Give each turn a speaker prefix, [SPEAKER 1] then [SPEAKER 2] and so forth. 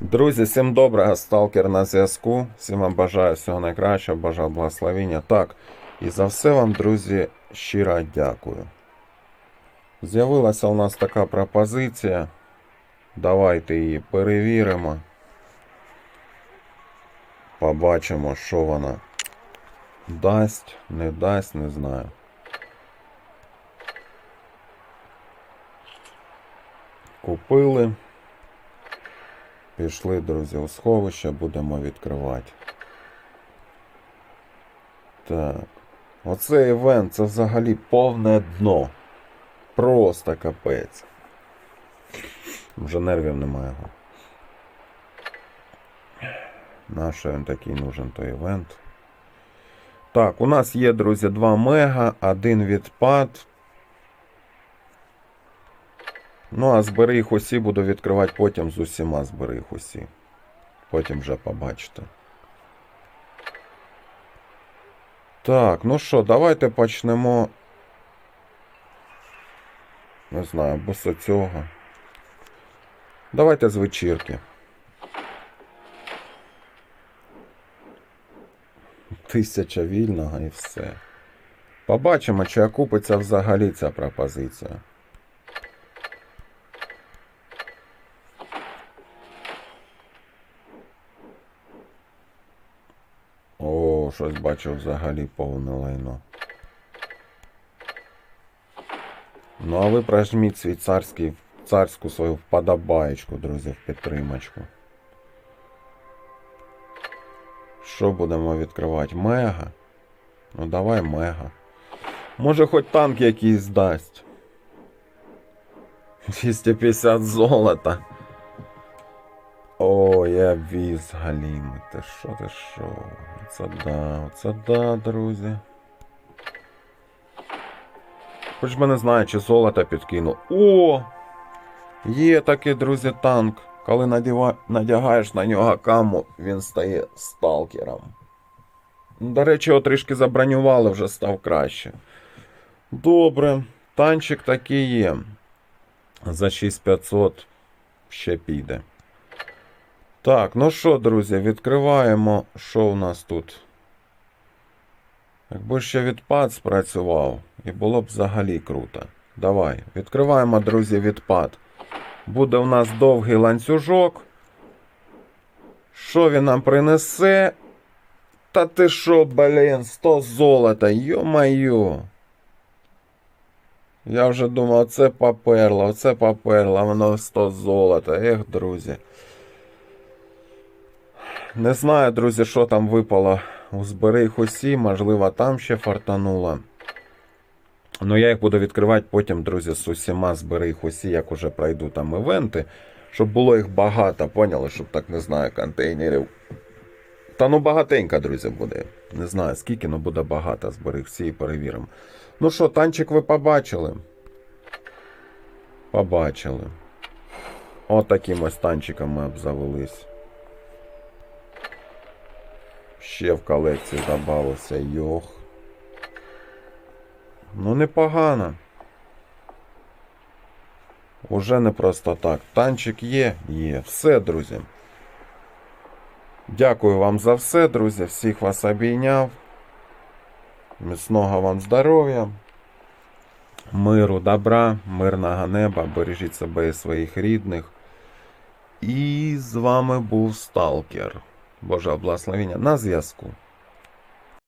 [SPEAKER 1] Друзі, всім доброго, сталкер на зв'язку. Всім вам бажаю всього найкращого, бажаю благословення. Так, і за все вам, друзі, щиро дякую. З'явилася у нас така пропозиція. Давайте її перевіримо. Побачимо, що вона дасть, не дасть, не знаю. Купили. Пішли, друзі, у сховище, будемо відкривати. Так. Оцей івент це взагалі повне дно. Просто капець. Вже нервів немає. його. Нащо він такий нужен той івент? Так, у нас є, друзі, 2 мега, один відпад. Ну, а збери їх усі буду відкривати потім з усіма збери їх усі. Потім вже побачите. Так, ну що, давайте почнемо. Не знаю, або з цього. Давайте з вечірки. Тисяча вільного і все. Побачимо, чи окупиться взагалі ця пропозиція. Щось бачив взагалі повне лайно. Ну, а ви прожміть свій царський, царську свою вподобаєчку, друзі, в підтримочку. Що будемо відкривати? Мега? Ну давай мега. Може хоч танк якийсь дасть. 250 золота. О, я віз галіми. Ти що, ти що? Це да, це да, друзі. Хоч би не знаю, чи золото підкину. О! Є такий, друзі, танк. Коли надіва... надягаєш на нього каму, він стає сталкером. До речі, його трішки забронювали, вже став краще. Добре, танчик такий є. За 6500 ще піде. Так, ну що, друзі, відкриваємо, що у нас тут. Якби ще відпад спрацював, і було б взагалі круто. Давай, відкриваємо, друзі, відпад. Буде у нас довгий ланцюжок. Що він нам принесе? Та ти що, блін, 100 золота, йо-майо. Я вже думав, оце поперло, оце поперло, воно 100 золота. Ех, друзі. Не знаю, друзі, що там випало у збери їх усі, можливо, там ще фартануло. Ну, я їх буду відкривати потім, друзі, з усіма збери їх усі, як уже пройду там івенти. Щоб було їх багато, поняли, щоб так не знаю, контейнерів. Та ну багатенько, друзі, буде. Не знаю скільки, але буде багато. Збери всі і перевіримо. Ну що, танчик ви побачили? Побачили. Отаким ось танчиком ми обзавелись. Ще в колекції додався йох. Ну, непогано. Уже не просто так. Танчик є, є. Все, друзі. Дякую вам за все, друзі. Всіх вас обійняв. Міцного вам здоров'я. Миру, добра, мирного неба. Бережіть себе і своїх рідних. І з вами був Сталкер. Боже благословення на зв'язку.